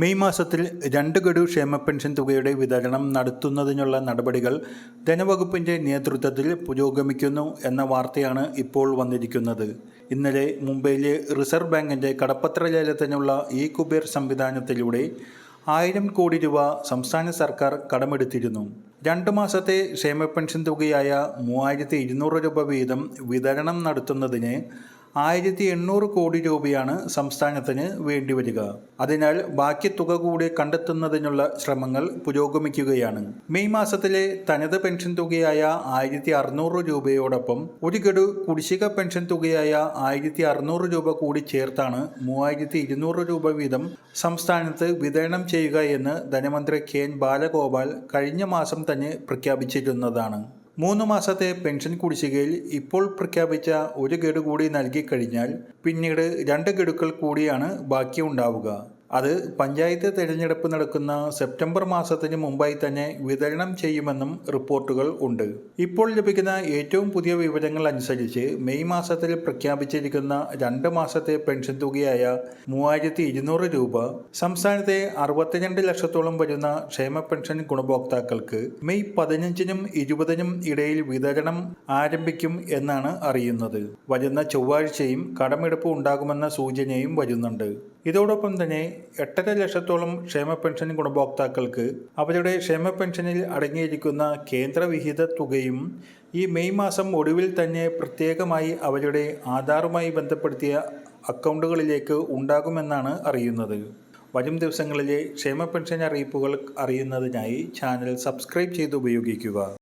May മാസത്തിൽ രണ്ട് ഗഡു ക്ഷേമ പെൻഷൻ തുകയുടെ വിതരണം നടത്തുന്നതിനുള്ള നടപടികൾ ധനവകുപ്പിന്റെ നേതൃത്വത്തിൽ പുരോഗമിക്കുന്നു എന്ന വാർത്തയാണ് ഇപ്പോൾ വന്നിരിക്കുന്നത്. ഇന്നലെ മുംബൈയിലെ റിസർവ് ബാങ്കിന്റെ കടപ്പത്ര ലേലത്തിനുള്ള ഇ കുബേർ സംവിധാനത്തിലൂടെ ആയിരം കോടി രൂപ സംസ്ഥാന സർക്കാർ കടമെടുത്തിരുന്നു. രണ്ട് മാസത്തെ ക്ഷേമ പെൻഷൻ തുകയായ മൂവായിരത്തി ഇരുന്നൂറ് രൂപ വീതം വിതരണം നടത്തുന്നതിന് ആയിരത്തി എണ്ണൂറ് കോടി രൂപയാണ് സംസ്ഥാനത്തിന് വേണ്ടിവരിക. അതിനാൽ ബാക്കി തുക കൂടി കണ്ടെത്തുന്നതിനുള്ള ശ്രമങ്ങൾ പുരോഗമിക്കുകയാണ്. മെയ് മാസത്തിലെ തനത് പെൻഷൻ തുകയായ ആയിരത്തി അറുന്നൂറ് രൂപയോടൊപ്പം ഒരു ഗഡു കുടിശ്ശിക പെൻഷൻ തുകയായ ആയിരത്തി അറുന്നൂറ് രൂപ കൂടി ചേർത്താണ് മൂവായിരത്തി ഇരുന്നൂറ് രൂപ വീതം സംസ്ഥാനത്ത് വിതരണം ചെയ്യുക എന്ന് ധനമന്ത്രി കെ എൻ ബാലഗോപാൽ കഴിഞ്ഞ മാസം തന്നെ പ്രഖ്യാപിച്ചിരുന്നതാണ്. മൂന്ന് മാസത്തെ പെൻഷൻ കുടിശ്ശികയിൽ ഇപ്പോൾ പ്രഖ്യാപിച്ച ഒരു ഗഡു കൂടി നൽകിക്കഴിഞ്ഞാൽ പിന്നീട് രണ്ട് ഗഡുക്കൾ കൂടിയാണ് ബാക്കി ഉണ്ടാവുക അത് പഞ്ചായത്ത് തിരഞ്ഞെടുപ്പ് നടക്കുന്ന സെപ്റ്റംബർ മാസത്തിന് മുമ്പായി തന്നെ വിതരണം ചെയ്യുമെന്നും റിപ്പോർട്ടുകൾ ഉണ്ട്. ഇപ്പോൾ ലഭിക്കുന്ന ഏറ്റവും പുതിയ വിവരങ്ങൾ അനുസരിച്ച് മെയ് മാസത്തിൽ പ്രഖ്യാപിച്ചിരിക്കുന്ന രണ്ട് മാസത്തെ പെൻഷൻ തുകയായ മൂവായിരത്തി ഇരുന്നൂറ് രൂപ സംസ്ഥാനത്തെ അറുപത്തിരണ്ട് ലക്ഷത്തോളം വരുന്ന ക്ഷേമ പെൻഷൻ ഗുണഭോക്താക്കൾക്ക് മെയ് പതിനഞ്ചിനും ഇരുപതിനും ഇടയിൽ വിതരണം ആരംഭിക്കും എന്നാണ് അറിയുന്നത്. വരുന്ന ചൊവ്വാഴ്ചയും കടമെടുപ്പ് ഉണ്ടാകുമെന്ന സൂചനയും വരുന്നുണ്ട്. ഇതോടൊപ്പം തന്നെ എട്ടര ലക്ഷത്തോളം ക്ഷേമ പെൻഷൻ ഗുണഭോക്താക്കൾക്ക് അവരുടെ ക്ഷേമ പെൻഷനിൽ അടങ്ങിയിരിക്കുന്ന കേന്ദ്രവിഹിത തുകയും ഈ മെയ് മാസം ഒടുവിൽ തന്നെ പ്രത്യേകമായി അവരുടെ ആധാറുമായി ബന്ധപ്പെടുത്തിയ അക്കൗണ്ടുകളിലേക്ക് ഉണ്ടാകുമെന്നാണ് അറിയുന്നത്. വരും ദിവസങ്ങളിലെ ക്ഷേമ പെൻഷൻ അറിയിപ്പുകൾ അറിയുന്നതിനായി ചാനൽ സബ്സ്ക്രൈബ് ചെയ്ത് ഉപയോഗിക്കുക.